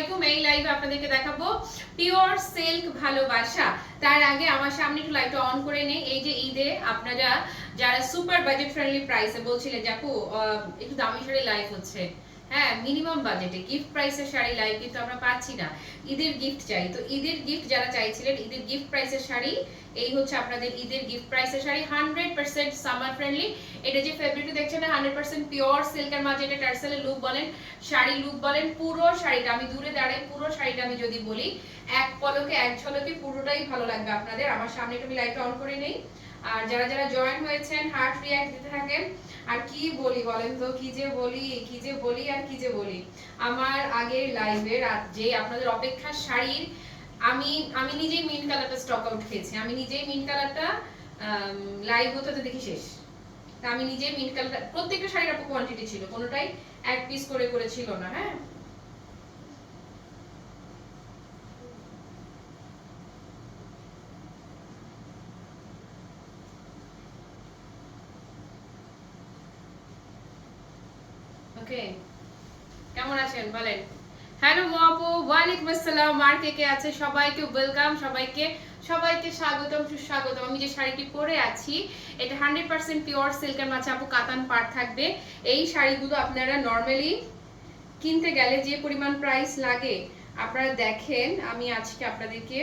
আলাইকুম, এই লাইভে আপনাদেরকে দেখাবো পিওর সিল্ক ভালোবাসা। তার আগে আমার সামনে একটু লাইভটা অন করে নে। এই যে ঈদে আপনারা যারা সুপার বাজেট ফ্রেন্ডলি প্রাইসে বলছিলেন যে আপু একটু দামি শাড়ি লাইভ হচ্ছে। হ্যাঁ মিনিমাম বাজেটে গিফট প্রাইসের শাড়ি কিন্তু আমরা পাচ্ছি না। ঈদের গিফট চাই। তো ঈদের গিফট যারা চাইছিলেন, ঈদের গিফট প্রাইসের শাড়ি, এই হচ্ছে আপনাদের ঈদের গিফট প্রাইসের sari. Hundred percent summer friendly এটা যে ফেব্রিকটা দেখছেন হান্ড্রেড পার্সেন্ট পিওর সিল্কের মাঝে এটা টার্সেলের লুক বলেন, শাড়ি লুক বলেন, পুরো শাড়িটা, আমি দূরে দাঁড়াই, পুরো শাড়িটা আমি যদি বলি, এক পলকে, এক ঝলকে পুরোটাই ভালো লাগবে আপনাদের। আমার সামনে একটু লাইট অন করে নেই। আর যারা যারা জয়েন হয়েছেন হার্ট রিয়াক্ট দিতে থাকেন, আর কি বলি বলেন তো? কি যে বলি, কি যে বলি আর কি যে বলি? আমার আগের লাইভে রাত যে আপনাদের অপেক্ষার শাড়ির, আমি আমি নিজেই মিন কালারটা স্টক আউট খেয়েছি। আমি নিজেই মিন কালারটা লাইভ হতে দেখি শেষ। তা আমি নিজেই মিন কালারটা প্রত্যেকটা শাড়ির আপু কোয়ান্টিটি ছিল। কোনোটাই এক পিস করে করে ছিল না হ্যাঁ? ওকে। কেমন আছেন? বলেন। হ্যালো আপু ওয়ালাইকুম আসসালাম। আর কে কে আছে? সবাইকে ওয়েলকাম, সবাইকে সবাইকে স্বাগতম, সুস্বাগতম। আমি যে শাড়িটি পরে আছি, এটা হান্ড্রেড পার্সেন্ট পিওর সিল্কের মাঝে আপু কাতান পার থাকবে। এই শাড়িগুলো আপনারা নর্মালি কিনতে গেলে যে পরিমাণ প্রাইস লাগে, আপনারা দেখেন, আমি আজকে আপনাদেরকে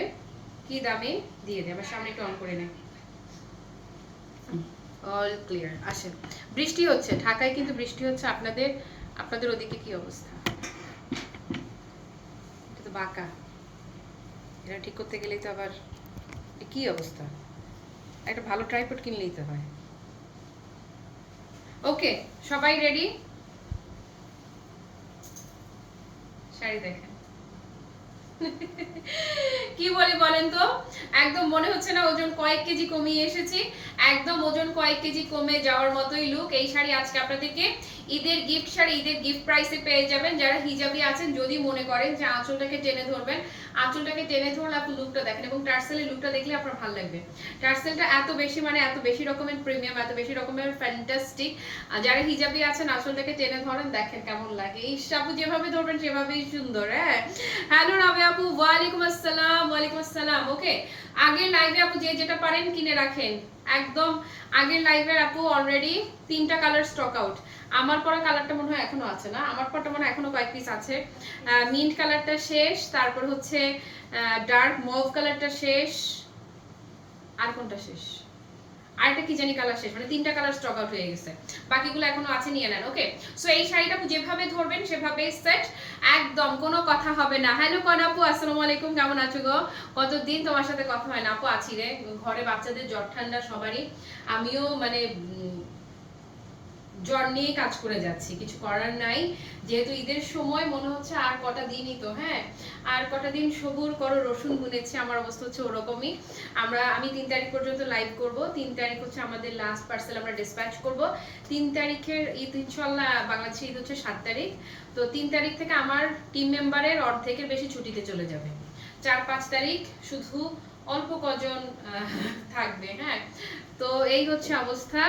কি দামে দিয়ে দেয় আমার সামনে একটু অন করে নেই। অল ক্লিয়ার আসেন। বৃষ্টি হচ্ছে, ঢাকায় কিন্তু বৃষ্টি হচ্ছে, আপনাদের আপনাদের ওদিকে কি অবস্থা? এটা তো বাঁকা। এটা ঠিক করতে গেলেই তো আবার কি অবস্থা? একটা ভালো ট্রাইপড কিনলেই তো হয়। ওকে সবাই রেডি শাড়ি দেখেন। কি বলি বলেন তো? একদম মনে হচ্ছে না ওজন কয়েক কেজি কমিয়ে এসেছি। একদম ওজন কয়েক কেজি কমে যাওয়ার মতোই লুক এই শাড়ি আজকে আপনাদেরকে ঈদের গিফট শাড়ি ঈদের গিফট প্রাইসে পেয়ে যাবেন। যারা হিজাবি আছেন, যদি মনে করেন যে আঁচলটাকে টেনে ধরবেন, আঁচলটাকে টেনে ধরলে আপনি লুকটা দেখেন এবং টার্সেলের লুকটা দেখলে আপনার ভালো লাগবে। টার্সেলটা এত বেশি মানে এত বেশি রকমের প্রিমিয়াম এত বেশি রকমের ফ্যান্টাস্টিক যারা হিজাবি আছেন, আঁচলটাকে টেনে ধরেন, দেখেন কেমন লাগে। এই আপু যেভাবে ধরবেন, সেভাবেই সুন্দর হ্যাঁ? হ্যালো রাবে আপু, ওয়ালাইকুম আসসালাম ওয়ালাইকুম আসসালাম ওকে আগের লাইভে আপু যে যেটা পারেন, কিনে রাখেন। একদম আগের লাইভের আপু অলরেডি তিনটা কালার স্টক আউট আমার পরা কালারটা মনে হয় এখনও আছে না? আমার পরটা মনে হয় এখনও কয়েক পিস আছে। মিন্ট কালারটা শেষ, তারপর হচ্ছে ডার্ক মভ কালারটা শেষ। আর কোনটা শেষ? আরেকটা কি জানি কালার শেষ মানে তিনটা কালার স্টক আউট হয়ে গেছে। বাকিগুলো এখনও আছে, নিয়ে নেন ওকে সো এই শাড়িটা যেভাবে ধরবেন সেভাবে সেট একদম, কোনো কথা হবে না। হ্যালো কন আপু, আসসালামু আলাইকুম, কেমন আছো গো? কতদিন তোমার সাথে কথা হয় না? আপু, আছি রে। ঘরে বাচ্চাদের জ্বর ঠান্ডা সবারই। আমিও মানে জ্বর নিয়ে কাজ করে যাচ্ছি, কিছু করার নাই। যেহেতু ঈদের সময় মনে হচ্ছে আর কটা দিনই তো হ্যাঁ? আর কটা দিন সবুর করো, রসুন গুনেছে আমার অবস্থা হচ্ছে ওরকমই। আমরা, আমি তিন তারিখ পর্যন্ত লাইভ করব, তিন তারিখ হচ্ছে আমাদের লাস্ট পার্সেল আমরা ডিসপ্যাচ করব। তিন তারিখের ঈদ ইনশাল্লাহ বাংলাদেশে ঈদ হচ্ছে সাত তারিখ। তো তিন তারিখ থেকে আমার টিম মেম্বারের অর্ধেকের বেশি ছুটিতে চলে যাবে। চার, পাঁচ তারিখ শুধু অল্প কজন থাকবে হ্যাঁ? তো এই হচ্ছে অবস্থা।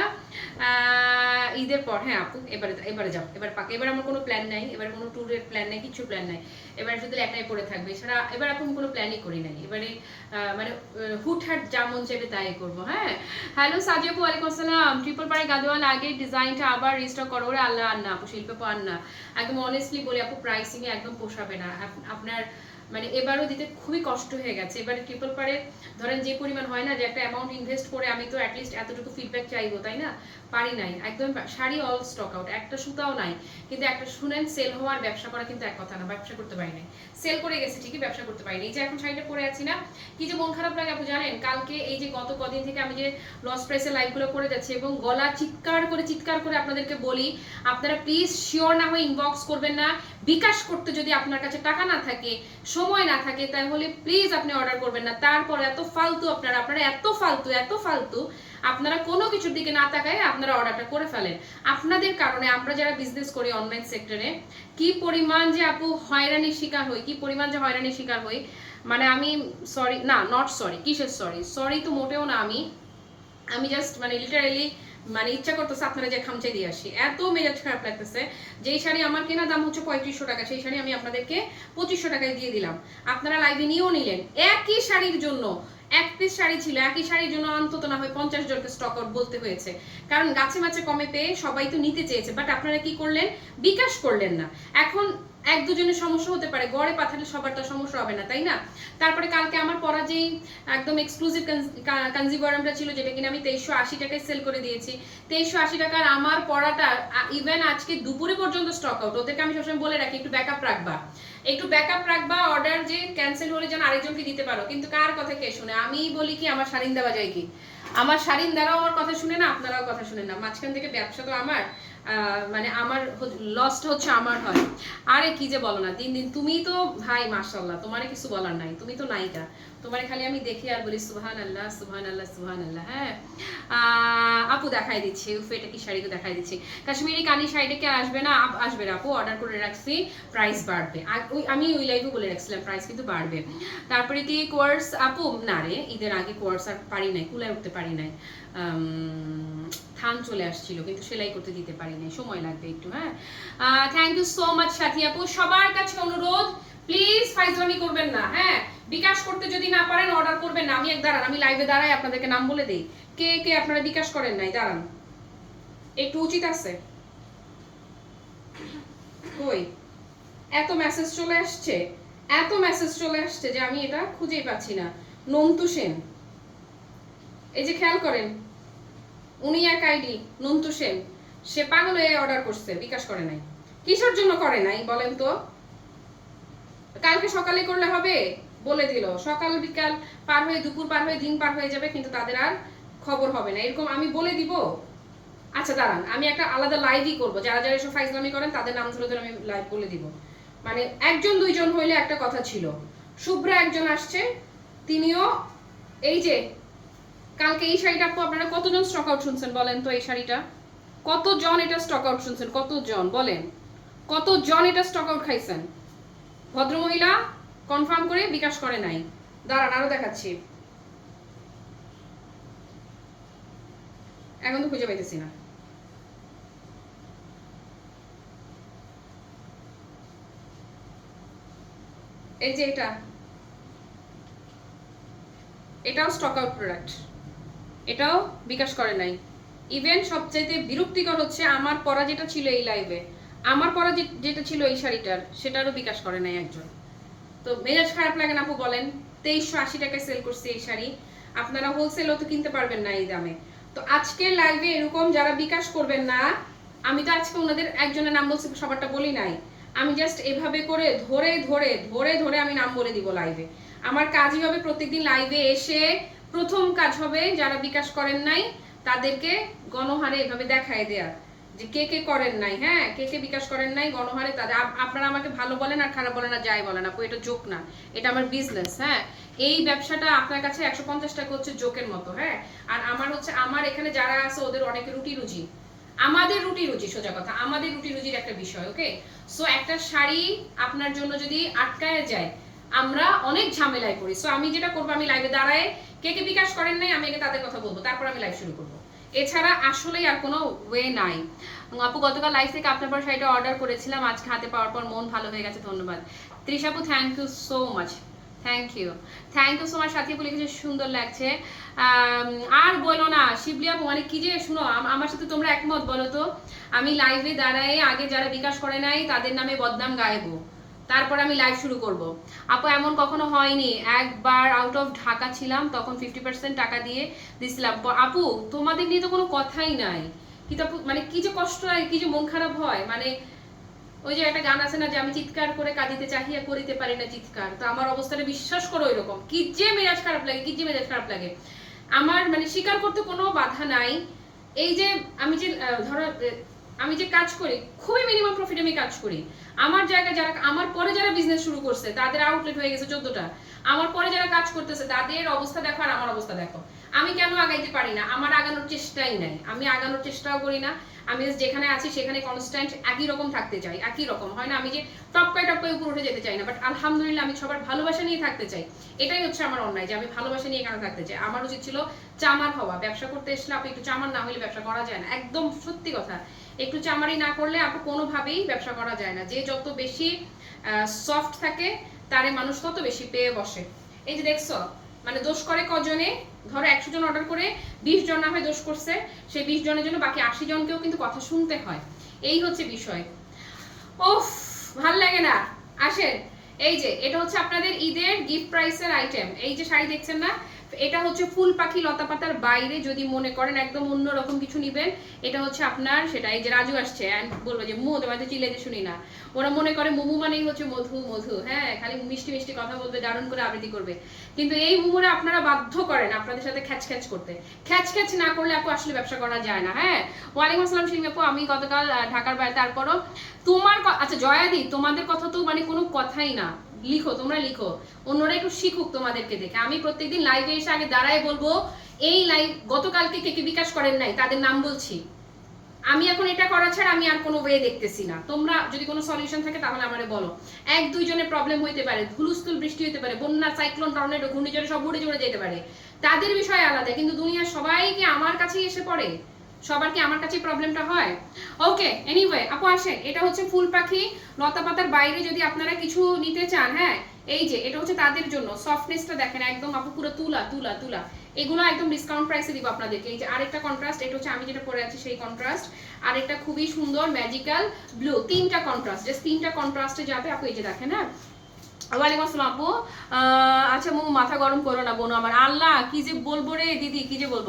ঈদের পর হ্যাঁ আপু, এবারে এবারে যাও এবার পাকে, এবার আমার কোনো প্ল্যান নাই, এবার কোনো ট্যুরের প্ল্যান নাই, কিছু প্ল্যান নাই। এবার শুধু একটাই পড়ে থাকবে। এছাড়া এবার এখন কোনো প্ল্যানই করি নাই। এবারে মানে হুটহাট যা মন চাইবে তাই করব হ্যাঁ। হ্যালো সাজিয়াপু, ওয়ালাইকুম আসসালাম। ট্রিপল পাড়ে গাদোয়াল আগে ডিজাইনটা আবার রিস্টক করো ওরে আল্লাহ, আন্না আপু শিল্পে আন্না। একদম অনেস্টলি বলি আপু প্রাইসিংয়ে একদম পোষাবে না। আপনার মানে এবারও দিতে খুবই কষ্ট হয়ে গেছে। এবারে ট্রিপল পারে, ধরেন যে পরিমাণ হয় না যে একটা অ্যামাউন্ট ইনভেস্ট করে আমি তো অ্যাটলিস্ট এতটুকু ফিডব্যাক চাইব, তাই না? পারি নাই। একদম শাড়ি অল স্টক আউট একটা সুতাও নাই। কিন্তু একটা শুনেন সেল হওয়ার ব্যবসা করা কিন্তু এক কথা না, ব্যবসা করতে পারি নাই। সেল করে গেছে ঠিকই, ব্যবসা করতে পারিনি এই যে এখন শাড়িটা পরে আছি না, কি যে মন খারাপ লাগে আপু জানেন? কালকে এই যে গত কদিন থেকে আমি যে লস প্রাইসের লাইভগুলো করে যাচ্ছি এবং গলা চিৎকার করে চিৎকার করে আপনাদেরকে বলি, আপনারা প্লিজ শিওর না হয়ে ইনবক্স করবেন না। বিকাশ করতে যদি আপনার কাছে টাকা না থাকে সময় না থাকে, তাহলে প্লিজ আপনি অর্ডার করবেন না। তারপর এত ফালতু আপনারা আপনারা এত ফালতু এত ফালতু, আপনারা কোনো কিছুর দিকে না তাকায় আপনারা অর্ডারটা করে ফেলেন। আপনাদের কারণে আমরা যারা বিজনেস করি অনলাইন সেক্টরে কি পরিমাণ যে আপু হয়রানির শিকার হই, কি পরিমাণ যে হয়রানির শিকার হই মানে আমি সরি না নট সরি কিসের সরি সরি তো মোটেও না আমি। আমি জাস্ট মানে লিটারেলি মানে ইচ্ছা করতেছে আপনারা যে খামচে দিয়ে আসি। এত মেজাজ খারাপ লাগতেছে। যেই শাড়ি আমার কেনা দাম হচ্ছে পঁয়ত্রিশশো টাকা, সেই শাড়ি আমি আপনাদেরকে পঁচিশশো টাকায় দিয়ে দিলাম। আপনারা লাইভে নিয়েও নিলেন। একই শাড়ির জন্য, এক পিস শাড়ি ছিল, একই শাড়ির জন্য অন্তত না হয় পঞ্চাশ জনকে স্টক বলতে হয়েছে। কারণ গাছে মাছে কমে পেয়ে সবাই তো নিতে চেয়েছে বাট আপনারা কি করলেন? বিকাশ করলেন না। এখন এক দুজনের সমস্যা হতে পারে, গড়ে পাঠালে সবার তো সমস্যা হবে না, তাই না? তারপরে কালকে আমার পরা যেই একদম এক্সক্লুসিভ কনজিউমারটা ছিল, যেটা কিনা আমি তেইশশো আশি টাকায় সেল করে দিয়েছি। তেইশশো আশি টাকার আমার পড়াটা ইভেন আজকে দুপুরে পর্যন্ত স্টক আউট ওদেরকে আমি সবসময় বলে রাখি, একটু ব্যাকআপ রাখবা। একটু ব্যাকআপ রাখবা অর্ডার যে ক্যান্সেল হলে যেন আরেকজনকে দিতে পারো। কিন্তু কার কথা কে শুনে? আমি বলি কি, আমার দেওয়া যায় কি? আমার শাড়িন দ্বারাও আমার কথা শুনে না, আপনারাও কথা শুনে না। মাঝখান থেকে ব্যবসা তো আমার। মানে আমার লস্ট হচ্ছে আমার হয়। আরে কি যে বলো না দিন দিন তুমি তো ভাই মাশাল্লাহ তোমার কিছু বলার নাই, তুমি তো নায়িকা। তোমার খালি আমি দেখি আর বলি সুহান আল্লাহ সুবহান আল্লাহ সুবহান আল্লাহ হ্যাঁ আপু দেখাই দিচ্ছি, উফ, এটা কি শাড়ি তো দেখাই দিচ্ছি। কাশ্মীরি কানি শাড়িটা কি আসবে না? আসবে না আপু অর্ডার করে রাখছি প্রাইস বাড়বে। ওই, আমি ওই লাইভে বলে রাখছিলাম প্রাইস কিন্তু বাড়বে। তারপরে কি কোর্স আপু? না রে, ঈদের আগে কোর্স আর পারি নাই, কুলায় উঠতে পারি নাই। থান চলে আসছিল, কিন্তু সেলাই করতে দিতে পারি নাই, সময় লাগবে একটু হ্যাঁ? থ্যাংক ইউ সো মাচ সাথী আপু, সবার কাছে অনুরোধ প্লিজ ফাইজলামি করবেন না হ্যাঁ? বিকাশ করতে যদি না পারেন অর্ডার করবেন না। আমি এক দাঁড়ান, আমি লাইভে দাঁড়াই, আপনাদেরকে নাম বলে দেই। কে কে আপনারা বিকাশ করেন নাই? দাঁড়ান। একটু উচিত আছে। কই? এত মেসেজ চলে আসছে, এত মেসেজ চলে আসছে যে আমি এটা খুঁজেই পাচ্ছি না। নন্তু সেন। এই যে খেয়াল করেন, উনি এক আইডি নন্তু সেন। সে পাগল হয়ে অর্ডার করছে, বিকাশ করে নাই। কিসের জন্য করে নাই বলেন তো? কালকে সকালে করলে হবে? বলে দিল। সকাল, বিকাল পার হয়ে, দুপুর পার হয়ে, দিন পার হয়ে যাবে, কিন্তু তাদের আর খবর হবে না। এরকম আমি বলে দিব? আচ্ছা দাঁড়ান। আমি একটা আলাদা লাইভই করব। যারা যারা এসব ফাইজলামি করেন, তাদের নাম ধরে ধরে আমি লাইভ বলে দিব। মানে একজন, দুইজন হইলে একটা কথা ছিল। শুভ্রা একজন আসছে। তিনিও এই যে, কালকে এই শাড়িটা আপু, আপনারা কতজন স্টক আউট শুনছেন বলেন তো এই শাড়িটা? কতজন এটা স্টক আউট শুনছেন? কতজন? বলেন। কতজন এটা স্টক আউট খাইছেন? ভদ্রমহিলা কনফার্ম করে বিকাশ করে নাই। দাঁড়ান, আরও দেখাচ্ছি। এখন তো খুঁজে পাইতেছি না। এই যে এটা। এটাও স্টক আউট প্রোডাক্ট এটাও বিকাশ করে নাই। ইভেন সবচাইতে বিরক্তিকর হচ্ছে আমার পরা যেটা ছিল এই লাইভে আমার পরা যে- যেটা ছিল এই শাড়িটার, সেটারও বিকাশ করে নাই একজন। তো মেজাজ খারাপ লাগে না আপু বলেন, তেইশশো আশি টাকায় সেল করছি এই শাড়ি। আপনারা হোলসেলও তো কিনতে পারবেন না এই দামে। তো আজকের লাইভে এরকম যারা বিকাশ করবেন না, আমি তো আজকে ওনাদের একজনের নাম বলছি, সবারটা বলি নাই। আমি জাস্ট এভাবে করে ধরে ধরে ধরে ধরে আমি নাম বলে দিব লাইভে আমার কাজই হবে প্রত্যেকদিন লাইভে এসে প্রথম কাজ হবে, যারা বিকাশ করেন নাই, তাদেরকে গণহারে এভাবে দেখায় দেয়া। যে কে কে করেন নাই হ্যাঁ? কে কে বিকাশ করেন নাই, গণহারে তাদের আপনারা আমাকে ভালো বলেন আর খারাপ বলেন আর যাই বলেন, আপু, এটা জোক না। এটা আমার বিজনেস হ্যাঁ? এই ব্যবসাটা আপনার কাছে একশো পঞ্চাশ টাকা হচ্ছে জোকের মতো হ্যাঁ? আর আমার হচ্ছে, আমার এখানে যারা আছে, ওদের অনেকে রুটি রুজি আমাদের রুটি রুজি সোজা কথা, আমাদের রুটি রুজির একটা বিষয়, ওকে? সো একটা শাড়ি আপনার জন্য যদি আটকায় যায়, আমরা অনেক ঝামেলায় পড়ি। সো আমি যেটা করব, আমি লাইভে দাঁড়ায় কে কে বিকাশ করেন নাই, আমি তাদের কথা বলব, তারপর আমি লাইভ শুরু করব। এছাড়া আসলেই আর কোনো ওয়ে নাই। আপু, গতকাল লাইভ থেকে আপনার পর শাড়িটা অর্ডার করেছিলাম। আজকে হাতে পাওয়ার পর মন ভালো হয়ে গেছে, ধন্যবাদ। ত্রিশাপু thank you so much thank you thank you so much সাথী আপু, লিখেছে সুন্দর লাগছে। আর বলো না, শিবলি আপু মানে কি যে, শুনো আমার সাথে তোমরা একমত বলো তো। আমি লাইভে দাঁড়ায় আগে যারা বিকাশ করে নাই, তাদের নামে বদনাম গাইবো তারপর আমি লাইভ শুরু করব। আপু, এমন কখনো হয়নি। একবার আউট অফ ঢাকা ছিলাম, তখন ফিফটি পার্সেন্ট টাকা দিয়ে দিছিলাম। আপু, তোমাদের নিয়ে তো কোনো কথাই নাই। আপু মানে কি যে কষ্ট হয়, কি যে মন খারাপ হয় মানে ওই যে একটা গান আছে না যে আমি চিৎকার করে কাঁদিতে চাহিয়া করিতে পারি না চিৎকার। তো আমার অবস্থাটা বিশ্বাস করো এরকম। কি যে মেজাজ খারাপ লাগে, কি যে মেজাজ খারাপ লাগে। আমার মানে স্বীকার করতে কোনো বাধা নাই। এই যে আমি যে ধরো আমি যে কাজ করি, খুবই মিনিমাম প্রফিট আমি কাজ করি। আমার জায়গায় যারা, আমার পরে যারা বিজনেস শুরু করছে, তাদের আউটলেট হয়ে গেছে চোদ্দটা। আমার পরে যারা কাজ করতেছে, তাদের অবস্থা দেখো আর আমার অবস্থা দেখো। আমি কেন আগাইতে পারি না? আমার আগানোর চেষ্টাই নাই। আমি আগানোর চেষ্টাও করি না। আমি যেখানে আছি, সেখানে কনস্ট্যান্ট একই রকম থাকতে চাই, একই রকম। হয় না, আমি যে টপকায় টপকায় উপর উঠে যেতে চাই না বাট আলহামদুলিল্লাহ আমি সবার ভালোবাসা নিয়ে থাকতে চাই। এটাই হচ্ছে আমার অন্যায়, যে আমি ভালোবাসা নিয়ে কেন থাকতে চাই। আমার উচিত ছিল চামার হওয়া। ব্যবসা করতে এসলে আপনি একটু চামার না হলে ব্যবসা করা যায় না। একদম সত্যি কথা। একটু চামারি না করলে আপু, কোনোভাবেই ব্যবসা করা যায় না। যে যত বেশি সফট থাকে, তারে মানুষ তত বেশি পেয়ে বসে। এই যে দেখছ মানে দোষ করে কজনে? ধরো একশো জন অর্ডার করে বিশ জন না হয় দোষ করছে, সেই বিশ জনের জন্য বাকি আশি জনকেও কিন্তু কথা শুনতে হয়। এই হচ্ছে বিষয়। ওফ ভালো লাগে না। আসেন, এই যে, এটা হচ্ছে আপনাদের ঈদের গিফট প্রাইসের আইটেম এই যে শাড়ি দেখছেন না এটা হচ্ছে ফুল পাখি লতা পাতার বাইরে, যদি মনে করেন একদম অন্যরকম কিছু নিবেন, এটা হচ্ছে আপনার সেটা, এই যে রাজু আসছে বলব যে মু তোমাদের চিলে যে শুনি না। ওরা মনে করে মোমো মানেই হচ্ছে মধু মধু হ্যাঁ খালি মিষ্টি মিষ্টি কথা বলবে, দারুণ করে আবৃত্তি করবে। কিন্তু এই মোমোরা আপনারা বাধ্য করেন আপনাদের সাথে খ্যাচ খ্যাচ করতে। খ্যাচ খ্যাচ না করলে আপু আসলে ব্যবসা করা যায় না হ্যাঁ? ওয়ালাইকুম আসসালাম শিল্পী আপু আমি গতকাল ঢাকার বাইরে, তারপরও তোমার আচ্ছা জয়াদি, তোমাদের কথা তো মানে কোনো কথাই না। লিখো, তোমরা লিখো। অন্যরা একটু শিখুক তোমাদেরকে দেখে। আমি প্রত্যেকদিন লাইভে এসে আগে দাঁড়ায় বলব, এই লাইভ গতকালকে কে কে বিকাশ করেন নাই, তাদের নাম বলছি। আমি এখন এটা করা ছাড়া আমি আর কোনো ওয়ে দেখতেছি না। তোমরা যদি কোনো সলিউশন থাকে তাহলে আমারে বলো। এক দুইজনের প্রবলেম হইতে পারে, ধুলুস্থুল বৃষ্টি হতে পারে, বন্যা সাইক্লোন টর্নেডো ঘূর্ণিঝড়ে সব উড়ে চড়ে যেতে পারে। তাদের বিষয় আলাদা, কিন্তু দুনিয়ার সবাইকে আমার কাছেই এসে পড়ে। সবার কি আমার কাছে প্রবলেমটা হয়? ওকে এনিওয়ে আপু আসেন, এটা হচ্ছে ফুল পাখি, লতা পাতার বাইরে যদি আপনারা কিছু নিতে চান হ্যাঁ এই যে, এটা হচ্ছে তাদের জন্য সফটনেসটা দেখেন, একদম আপু পুরো তুলা তুলা তুলা। এগুলো একদম ডিসকাউন্ট প্রাইসে দিব আপনাদেরকে, এই যে আরেকটা কন্ট্রাস্ট এটা হচ্ছে আমি যেটা পরে আছি সেই কন্ট্রাস্ট আরেকটা খুবই সুন্দর ম্যাজিক্যাল ব্লু তিনটা কন্ট্রাস্ট জাস্ট তিনটা কন্ট্রাস্টে যাবে, আপু এই যে দেখেন হ্যাঁ। ওয়ালাইকুম আসসালাম, আপু। আচ্ছা মু মাথা গরম করো না, বোন আমার। আল্লাহ, কি যে বলব রে, দিদি, কি যে বলব।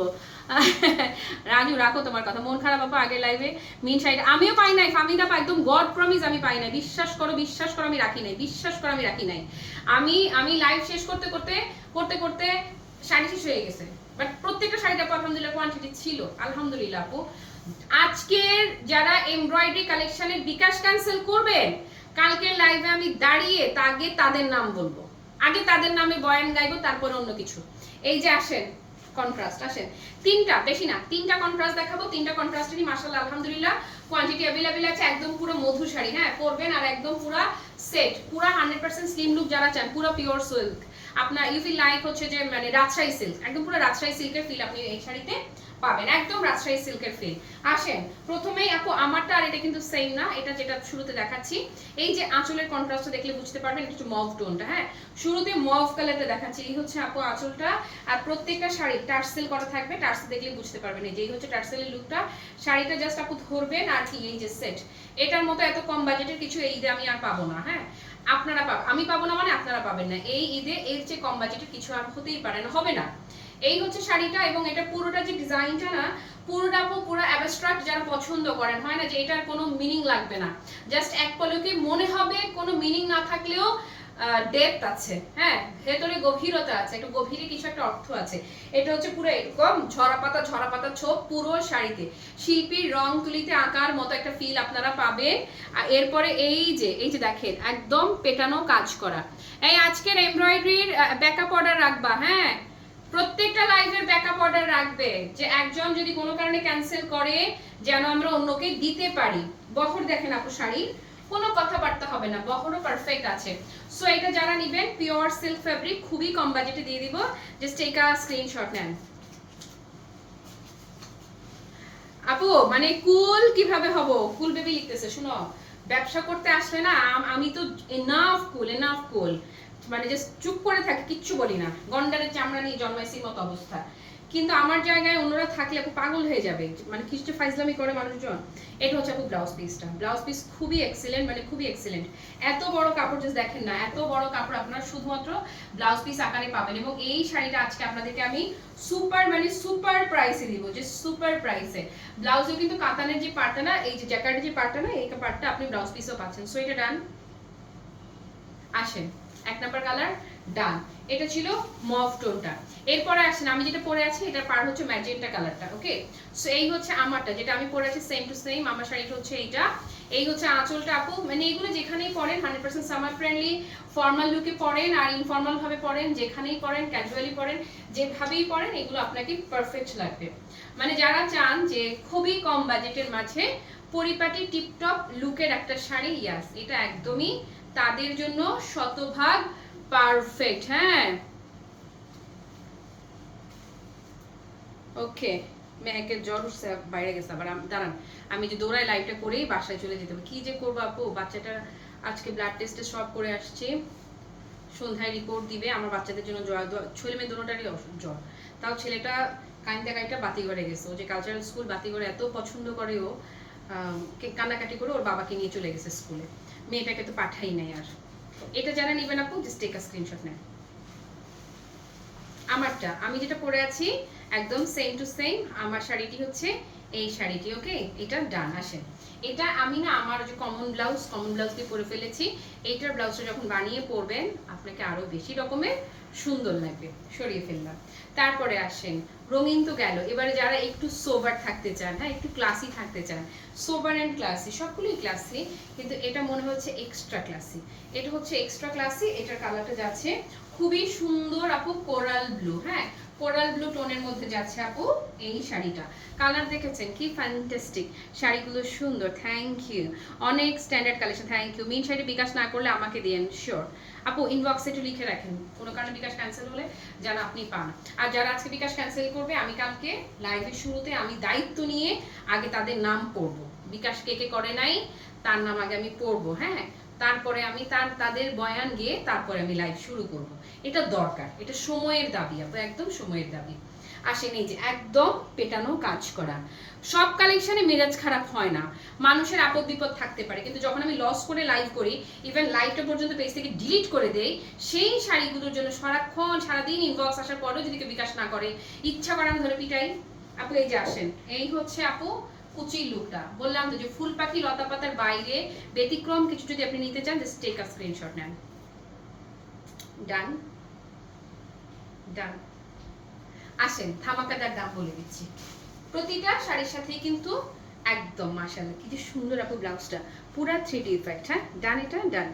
রাজু, রাখো তোমার কথা। মন খারাপ আপু, আগের লাইভে মিন সাইড আমিও পাই নাই ফামিদা পা একদম গড প্রমিস আমি পাই নাই। বিশ্বাস করো বিশ্বাস করো, আমি রাখি নাই। বিশ্বাস করো, আমি রাখি নাই। আমি আমি লাইভ শেষ করতে করতে করতে করতে শাড়ি শেষ হয়ে গেছে। বাট প্রত্যেকটা শাড়িতে আপু আলহামদুলিল্লাহ কোয়ান্টিটি ছিল। আলহামদুলিল্লাহ আপু। আজকের যারা এমব্রয়ডারি কালেকশনের বিকাশ ক্যান্সেল করবেন, কালকের লাইভে আমি দাঁড়িয়ে তা আগে তাদের নাম বলব। আগে তাদের নামে বয়ান গাইবো, তারপরে অন্য কিছু। এই যে আসেন কন্ট্রাস্ট আসেন তিনটা বেশি না, তিনটা কন্ট্রাস্ট দেখাবো, তিনটা কন্ট্রাস্টেরই মাশাআল্লাহ, আলহামদুলিল্লাহ কোয়ান্টিটি অ্যাভেলেবেল আছে, একদম পুরো মধু শাড়ি হ্যাঁ পরবেন আর একদম পুরো সেট পুরা হান্ড্রেড পার্সেন্ট স্লিম লুক যারা চান, পুরো পিওর সিল্ক আপনার ইউ ফিল লাইক হচ্ছে যে মানে রাজশাহী সিল্ক একদম পুরো রাজশাহী সিল্কের ফিল আপনি এই শাড়িতে পাবেন, একদম রাজশাহী সিল্কের ফিল আসেন, প্রথমেই আপু, আমারটা আর এটা কিন্তু সেম না, এটা যেটা শুরুতে দেখাচ্ছি। এই যে আঁচলের কন্ট্রাস্টটা দেখলে বুঝতে পারবেন একটু মভ টোনটা হ্যাঁ? শুরুতে মভ কালারটা দেখাচ্ছি, এই হচ্ছে আপু আঁচলটা। আর প্রত্যেকটা শাড়ি টার্সেল করা থাকবে টার্সেল দেখলে বুঝতে পারবেন, এই যে, এই হচ্ছে টার্সেলের লুকটা শাড়িটা জাস্ট আপু ধরবেন আর কি, এই যে সেট এটার মতো এত কম বাজেটের কিছু এই ঈদে আমি আর পাবো না হ্যাঁ? আপনারা পাবেন আমি পাবো না মানে আপনারা পাবেন না। এই ঈদে এর চেয়ে কম বাজেটে কিছু আর হতেই পারে না। হবে না। এই হচ্ছে শাড়িটা এবং এটা পুরোটা যে ডিজাইনটা না, পুরোটা পুরো অ্যাবস্ট্রাক্ট যারা পছন্দ করেন, হয় না যে এটার কোনো মিনিং লাগবে না। জাস্ট এক পলকে মনে হবে, কোনো মিনিং না থাকলেও ডেপথ আছে হ্যাঁ? ভেতরে গভীরতা আছে, একটু গভীরে কিছু একটা অর্থ আছে। এটা হচ্ছে পুরো এরকম ঝরা পাতা ঝরা পাতা ছোপ পুরো শাড়িতে। শিল্পীর রং তুলিতে আঁকার মতো একটা ফিল আপনারা পাবেন। আর এরপরে এই যে এই যে দেখেন, একদম পেটানো কাজ করা। এই আজকের এমব্রয়ডারির ব্যাকআপ অর্ডার রাখবা হ্যাঁ? প্রত্যেকটা লাইভের ব্যাকআপ অর্ডার রাখবে। যে একজন যদি কোনো কারণে ক্যান্সেল করে, যেন আমরা অন্যকে দিতে পারি। বহর দেখেন আপু শাড়ি। কোনো কথাবার্তা হবে না, বহরও পারফেক্ট আছে। সো এটা যারা নেবেন পিওর সিল্ক ফ্যাব্রিক খুবই কম বাজেটে দিয়ে দিব। জাস্ট টেক স্ক্রিনশট নেন। আপু মানে কুল কীভাবে হব? কুল বেবি লিখতেছে, শুনো। ব্যবসা করতে আসলে না, আম- তো এনাফ কুল এনাফ কুল মানে জাস্ট চুপ করে থাকি, কিচ্ছু বলি না। গন্ডারের চামড়া নিয়ে জন্মাইছির মতো অবস্থা। কিন্তু আমার জায়গায় অন্যরা থাকলে আপু পাগল হয়ে যাবে। মানে কিসটা ফাইজলামি করে মানুষজন। এটা হচ্ছে আপু ব্লাউজ পিসটা ব্লাউজ পিস খুবই এক্সিলেন্ট মানে খুবই এক্সিলেন্ট এত বড় কাপড় জাস্ট দেখেন না, এত বড় কাপড় আপনারা শুধুমাত্র ব্লাউজ পিস আকারে পাবেন এবং এই শাড়িটা আজকে আপনাদেরকে আমি সুপার মানে সুপার প্রাইসে দিব, যে সুপার প্রাইসে ব্লাউজে কিন্তু কাতানের যে পার্টটা না, এই যে জ্যাকার্ডের যে পার্টটা না, এই পার্টটা আপনি ব্লাউজ পিসও পাচ্ছেন। সো এটা ডান আসেন। এক নাম্বার কালার ডান এটা ছিল মভ টোনটা। এরপরে আসেন, আমি যেটা পরে আছি, এটার পার হচ্ছে ম্যাজেন্টা কালারটা ওকে সো এই হচ্ছে আমারটা, যেটা আমি পরে আছি সেম টু সেম আমার শাড়িটা হচ্ছে এইটা। এই হচ্ছে আঁচলটা আপু মানে এগুলো যেখানেই পরেন hundred percent summer friendly formal লুকে পরেন আর ইনফর্মাল ভাবে পরেন, যেখানেই পরেন ক্যাজুয়ালি পরেন, যেভাবেই পরেন, এগুলো আপনাকে পারফেক্ট লাগবে। মানে যারা চান যে খুবই কম বাজেটের মাঝে পরিপাটি টিপটপ লুকের একটা শাড়ি ইয়াস এটা একদমই তাদের জন্য শতভাগ পারফেক্ট হ্যাঁ। ওকে মেহেকের জ্বর উঠছে, বাইরে গেছে, আবার দাঁড়ান, আমি যে দৌড়াই লাইভটা করেই বাসায় চলে যেতে হবে। কি যে করব আপু? বাচ্চাটা আজকে ব্লাড টেস্টে সব করে আসছে। সন্ধ্যায় রিপোর্ট দিবে, আমার বাচ্চাদের জন্য জ্বর ছেলে মেয়ে দুটোটারই অসুখ জ্বর। তাও ছেলেটা কাইন্দা কাইটা বাতিঘরে গেছে। ও যে কালচারাল স্কুল বাতি বাতিঘরে এত পছন্দ করে ও কান্নাকাটি করে ওর বাবাকে নিয়ে চলে গেছে স্কুলে মেয়েটাকে তো পাঠাই নাই আর। এটা যারা নেবেন আপু জাস্ট টেক আ স্ক্রিনশট নেন। আমারটা, আমি যেটা পরে আছি, একদম সেম টু সেম আমার শাড়িটি হচ্ছে এই শাড়িটি ওকে এটা ডান, আসেন। এটা আমি না, আমার যে কমন ব্লাউজ কমন ব্লাউজ দিয়ে পরে ফেলেছি, এইটার ব্লাউজটা যখন বানিয়ে পরবেন, আপনাকে আরও বেশি রকমের সুন্দর লাগবে, সরিয়ে ফেললাম। তারপরে আসেন রঙিন তো গেল। এবারে যারা একটু সোবার থাকতে চান হ্যাঁ একটু ক্লাসি থাকতে চান সোবার অ্যান্ড ক্লাসি সবগুলোই ক্লাসি কিন্তু এটা মনে হচ্ছে এক্সট্রা ক্লাসি এটা হচ্ছে এক্সট্রা ক্লাসি এটার কালারটা যাচ্ছে খুবই সুন্দর আপু কোরাল ব্লু হ্যাঁ? কোরাল ব্লু টোনের মধ্যে যাচ্ছে আপু, এই শাড়িটা। কালার দেখেছেন কি? ফ্যান্টাস্টিক শাড়িগুলো সুন্দর থ্যাংক ইউ অনেক standard collection thank you mean sari bKash না করলে আমাকে দিয়েন শিওর আপু ইনবক্সে একটু লিখে রাখেন। কোনো কারণে বিকাশ ক্যান্সেল হলে যেন আপনি পান। আর যারা আজকে বিকাশ ক্যান্সেল করবে, আমি কালকে লাইভের শুরুতে আমি দায়িত্ব নিয়ে আগে তাদের নাম পড়ব। বিকাশ কে কে করে নাই, তার নাম আগে আমি পড়ব হ্যাঁ? তারপরে আমি তার, তাদের বয়ান গিয়ে তারপরে আমি লাইভ শুরু করব। এটা দরকার, এটা সময়ের দাবি আপু একদম সময়ের দাবি। আসেন যে, একদম পেটানো কাজ করা। সব কালেকশনে মেজাজ খারাপ হয় না। মানুষের আপদ বিপদ থাকতে পারে, কিন্তু যখন আমি লস করে লাইভ করি ইভেন লাইভটা পর্যন্ত পেজ থেকে ডিলিট করে দেই, সেই শাড়িগুলোর জন্য সারাক্ষণ, সারাদিন ইনবক্স আসার পরেও যদি কেউ বিকাশ না করে, ইচ্ছা করে আমি ধরে পিটাই। আপু, এই যে আসেন, এই হচ্ছে আপু কুচির লুকটা। বললাম তো যে ফুল পাখি লতা পাতার বাইরে ব্যতিক্রম কিছু যদি আপনি নিতে চান জাস্ট টেক আ স্ক্রিনশট নেন। ডান ডান আসেন, ধামাকাদার দাম বলে দিচ্ছি। প্রতিটা শাড়ির সাথেই কিন্তু একদম মাশাআল্লাহ, কি যে সুন্দর আপু ব্লাউজটা পুরা থ্রি ডি ইফেক্ট হ্যাঁ? ডান এটা? ডান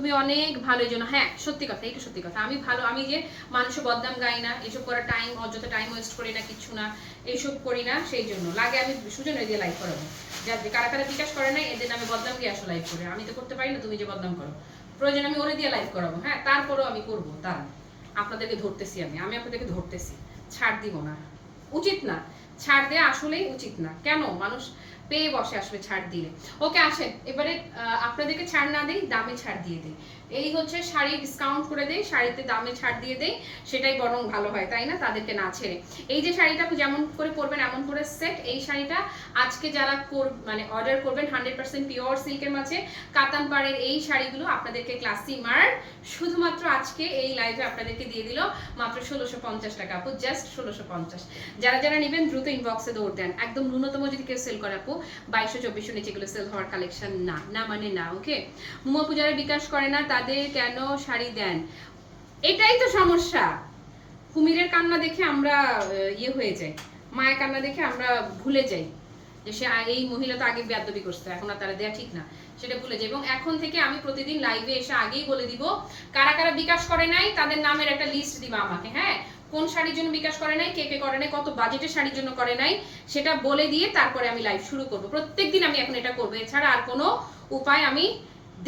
তুমি অনেক ভালো এই জন্য হ্যাঁ সত্যি কথা এইটা সত্যি কথা। আমি ভালো, আমি যে মানুষের বদনাম গাই না, এসব করার টাইম অযথা টাইম ওয়েস্ট করি না, কিছু না, এইসব করি না, সেই জন্য। লাগে আমি সুজন দিয়ে লাইভ করাবো। যাতে কারা কারা বিকাশ করে না এদের নামে বদনাম দিয়ে আসো লাইভ করে। আমি তো করতে পারি না, তুমি যে বদনাম করো। প্রয়োজন আমি ওরে দিয়ে লাইভ করাবো। হ্যাঁ তারপরেও আমি করব দাঁড়ান আপনাদেরকে ধরতেছি আমি আমি আপনাদেরকে ধরতেছি। ছাড় দিব না। উচিত না। ছাড় দেওয়া আসলেই উচিত না। কেন? মানুষ পেয়ে বসে আসবে ছাড় দিলে। ওকে, আসেন। এবারে আপনাদেরকে ছাড় না দেই, দামে ছাড় দিয়ে দেই। এই হচ্ছে শাড়ি ডিসকাউন্ট করে দেয় শাড়িতে দামে ছাড় দিয়ে দেয় সেটাই বরং ভালো হয়, তাই না? তাদেরকে না ছেড়ে। এই যে শাড়িটা যেমন করে পরবেন, এমন করে সেট এই শাড়িটা আজকে যারা মানে অর্ডার করবেন হান্ড্রেড পার্সেন্ট পিওর সিল্কের মাঝে, কাতান পাড়ের এই শাড়িগুলো আপনাদেরকে ক্লাসি মার শুধুমাত্র আজকে এই লাইভে আপনাদেরকে দিয়ে দিল, মাত্র ষোলোশো পঞ্চাশ টাকা আপু জাস্ট ষোলোশো পঞ্চাশ। যারা যারা নেবেন, দ্রুত ইনবক্সে দৌড় দেন। একদম ন্যূনতম যদি কেউ সেল করে আপু, বাইশশো চব্বিশশো নিচে এগুলো সেল হওয়ার কালেকশন না না মানে না ওকে মুমা পূজারা বিকাশ করে না তাদের কেন শাড়ি দেন? এটাই তো সমস্যা। কুমিরের কান্না দেখে আমরা ইয়ে হয়ে যাই। মায়ের কান্না দেখে আমরা ভুলে যাই যে সে এই মহিলা তো আগে বেয়াদবি করছে, এখন আর তারা দেয়া ঠিক না। সেটা ভুলে যাই। এবং এখন থেকে আমি প্রতিদিন লাইভে এসে আগেই বলে দিব, কারা কারা বিকাশ করে নাই, তাদের নামের একটা লিস্ট দিবা আমাকে হ্যাঁ? কোন শাড়ির জন্য বিকাশ করে নাই, কে কে করে নাই, কত বাজেটের শাড়ির জন্য করে নাই, সেটা বলে দিয়ে তারপরে আমি লাইভ শুরু করব। প্রত্যেকদিন আমি এখন এটা করব। এছাড়া আর কোনো উপায় আমি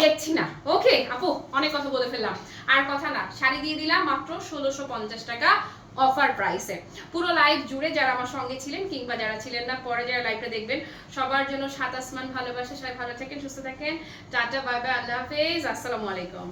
দেখছি না। ওকে আপু, অনেক কথা বলে ফেললাম। আর কথা না, শাড়ি দিয়ে দিলাম মাত্র ষোলোশো পঞ্চাশ টাকা অফার প্রাইসে পুরো লাইভ জুড়ে যারা আমার সঙ্গে ছিলেন কিংবা যারা ছিলেন না, পরে যারা লাইভটা দেখবেন, সবার জন্য সাত আসমান ভালোবাসা, সবাই ভালো থাকেন, সুস্থ থাকেন। টাটা বাই আল্লাহ হাফেজ, আসসালামু আলাইকুম।